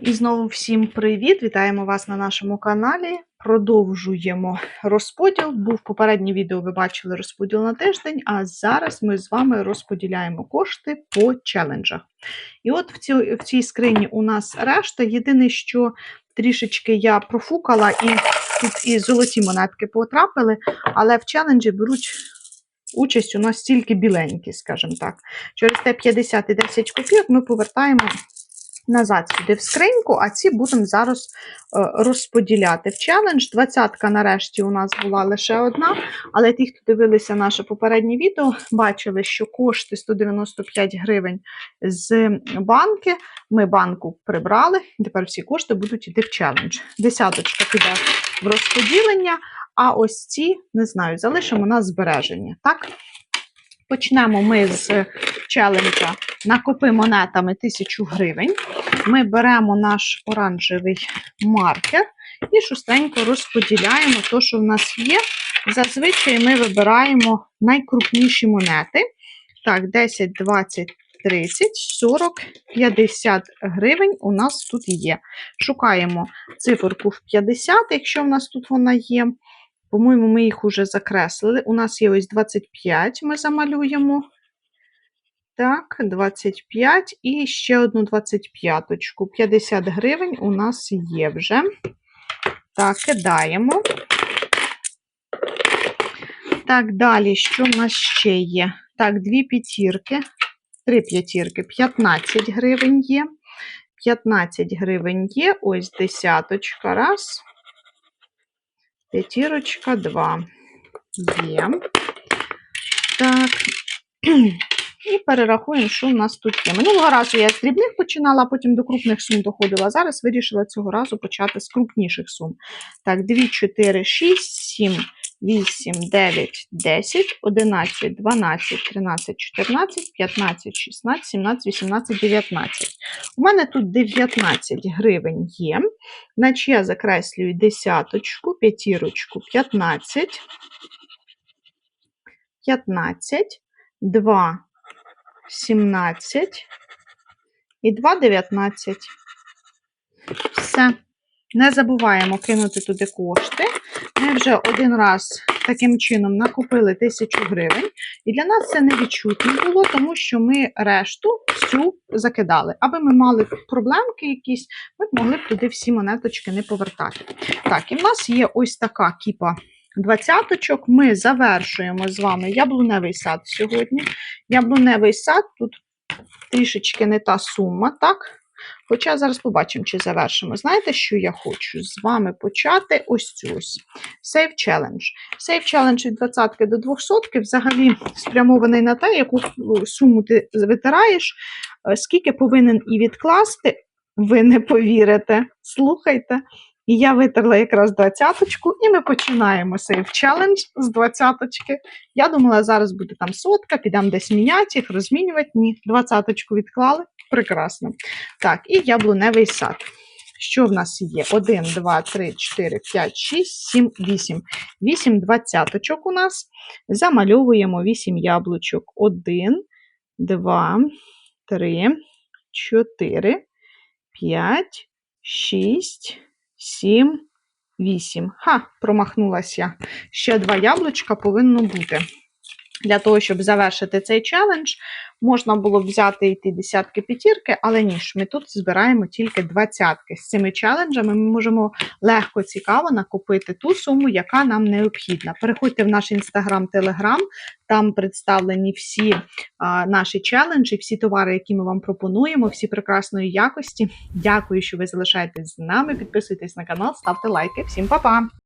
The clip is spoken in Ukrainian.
І знову всім привіт! Вітаємо вас на нашому каналі. Продовжуємо розподіл. Був попереднє відео, ви бачили розподіл на тиждень, а зараз ми з вами розподіляємо кошти по челенджах. І от в цій, в цій скрині у нас решта. Єдине, що трішечки я профукала, і тут і золоті монетки потрапили, але в челенджі беруть. Участь у нас тільки біленькі, скажімо так. Через те 50 і 10 копійок ми повертаємо назад сюди в скриньку, а ці будемо зараз е, розподіляти в челендж. Двадцятка нарешті у нас була лише одна, але ті, хто дивилися наше попереднє відео, бачили, що кошти 195 гривень з банки. Ми банку прибрали, і тепер всі кошти будуть йти в челендж. Десяточка піде в розподілення, а ось ці, не знаю, залишимо на збереження. Так? Почнемо ми з челенджа накопи монетами 1000 гривень. Ми беремо наш оранжевий маркер і шустренько розподіляємо те, що в нас є. Зазвичай ми вибираємо найкрупніші монети. Так, 10, 20, 30, 40, 50 гривень у нас тут є. Шукаємо циферку в 50, якщо в нас тут вона є. По-моєму, ми їх вже закреслили. У нас є ось 25, ми замалюємо. Так, 25 і ще одну 25-ку. 50 гривень у нас є вже. Так, кидаємо. Так, далі, що в нас ще є? Так, дві п'ятірки, три п'ятірки, 15 гривень є. 15 гривень є. Ось десяточка. Раз. П'ятірочка, 2 Є. Так. І перерахуємо, що в нас тут є. Минулого разу я з дрібних починала, а потім до крупних сум доходила. Зараз вирішила цього разу почати з крупніших сум. Так, 2, 4, 6, 7, 8, 9, 10, 11, 12, 13, 14, 15, 16, 17, 18, 19. У мене тут 19 гривень є. Значить, я закреслюю десяточку, п'ятірочку, 15, 15, 2, 17 і 2, 19. Все. Не забуваємо кинути туди кошти. Ми вже один раз таким чином накупили 1000 гривень. І для нас це невідчутно було, тому що ми решту всю закидали. Аби ми мали проблемки якісь, ми б могли б туди всі монеточки не повертати. Так, і в нас є ось така кіпа двадцяточок. Ми завершуємо з вами яблуневий сад сьогодні. Яблуневий сад тут трішечки не та сума, так? Хоча зараз побачимо, чи завершимо. Знаєте, що я хочу з вами почати ось цю ось. Save Challenge. Save Challenge від 20 до 200 взагалі спрямований на те, яку суму ти витираєш, е, скільки повинен і відкласти, ви не повірите. Слухайте. І я витерла якраз двадцяточку, і ми починаємо Save Challenge з двадцяточки. Я думала, зараз буде там сотка, підемо десь міняти їх, розмінювати. Ні, двадцяточку відклали. Прекрасно. Так, і яблуневий сад. Що в нас є? 1, 2, 3, 4, 5, 6, 7, 8. 8 двадцяточок у нас. Замальовуємо 8 яблучок. 1, 2, 3, 4, 5, 6, 7, 8. Ха, промахнулася. Ще два яблучка повинно бути. Для того, щоб завершити цей челендж, можна було б взяти йти десятки п'ятірки, але ні ми тут збираємо тільки двадцятки. З цими челенджами ми можемо легко, цікаво накопити ту суму, яка нам необхідна. Переходьте в наш інстаграм, телеграм, там представлені всі а, наші челенджі, всі товари, які ми вам пропонуємо, всі прекрасної якості. Дякую, що ви залишаєтесь з нами. Підписуйтесь на канал, ставте лайки. Всім па-па!